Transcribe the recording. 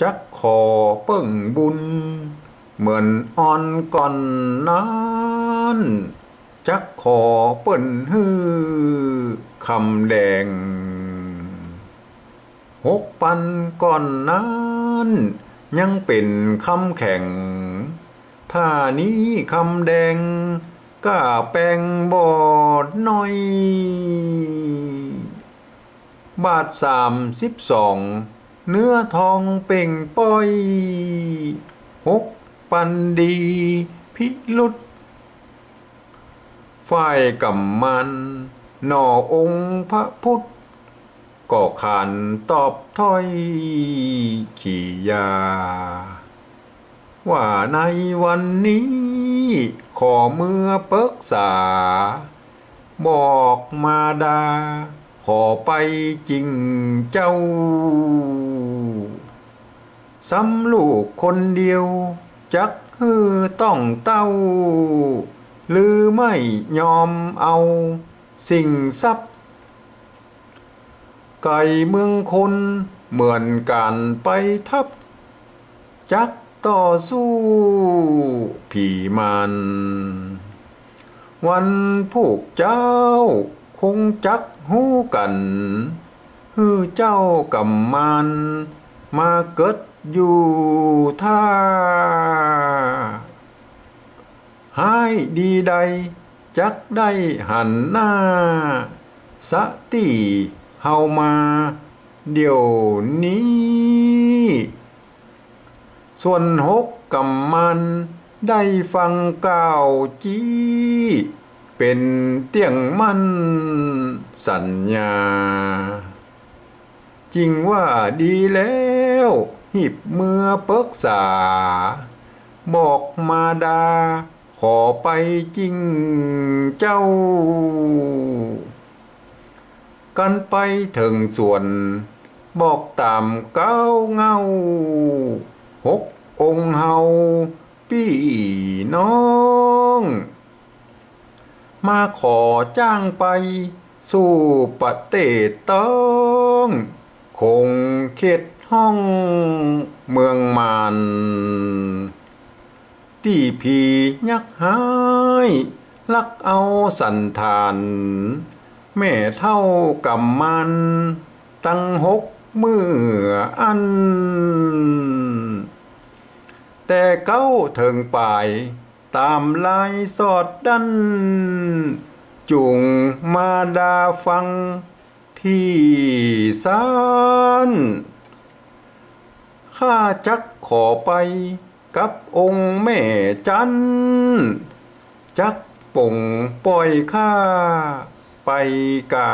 จักขอเปิ่งบุญ เหมือนอ่อนก่อนนั้นจักขอเปิ่นฮือคำแดงหกปันก่อนนั้นยังเป็นคำแข่งถ้านี้คำแดงก้าแปลงบอดน้อย บาทสามสิบสอง เนื้อทองเป่งป้อยหกปันดีพิลุดฝ่ายกำมันหน่อองค์พระพุทธก็ขานตอบถ้อยขี่ยา ว่าในวันนี้ ขอเมื่อเปิกษา บอกมาดา อไปจริงเจ้าสำลูกคนเดียว จักคือต้องเต้า หรือไม่ยอมเอา สิ่งทรัพย์ ไก่เมืองคนเหมือนกันไปทับ จักต่อสู้ผีมัน วันพวกเจ้า คงจักหูกันฮือเจ้ากำมัน มาเกิดอยู่ท่าให้ดีใด จักได้หันหน้า สติเฮามา เดี๋ยวนี้ ส่วนหกกำมัน ได้ฟังก่าวจี้ เป็นเตียงมั่นสัญญา จริงว่าดีแล้ว หิบเมื่อเปิกษา บอกมาดา ขอไปจริงเจ้า กันไปถึงส่วน บอกตามเก้าเงาหกองเฮาพี่น้อง มาขอจ้างไป สู่ประเทศต้อง คงเขตห้องเมืองมันที่ผียักหาย ลักเอาสันทาน แม่เท่ากับมัน ตั้งหกมืออัน แต่เก้าเถิงป่าย ตามลายสอดดัน จุงมาดาฟังที่สานข้าจักขอไปกับองค์แม่จัน จักป่งปล่อยข้าไปกา